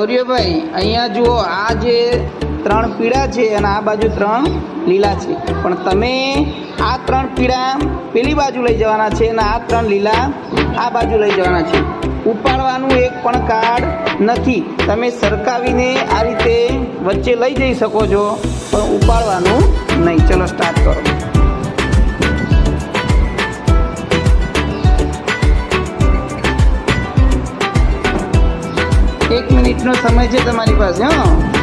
સૌર્યભાઈ, અહીંયા જુઓ, આ જે ત્રણ પીળા છે અને આ બાજુ ત્રણ લીલા છે. પણ તમે આ ત્રણ પીળા પેલી બાજુ લઈ જવાના છે અને આ ત્રણ લીલા આ બાજુ લઈ જવાના છે. ઉપાડવાનું એક પણ કાર્ડ નથી. તમે સરકાવીને આ રીતે વચ્ચે લઈ જઈ શકો છો, પણ ઉપાડવાનું નહીં. ચલો સ્ટાર્ટ કરો. એક મિનિટનો સમય છે તમારી પાસે હં.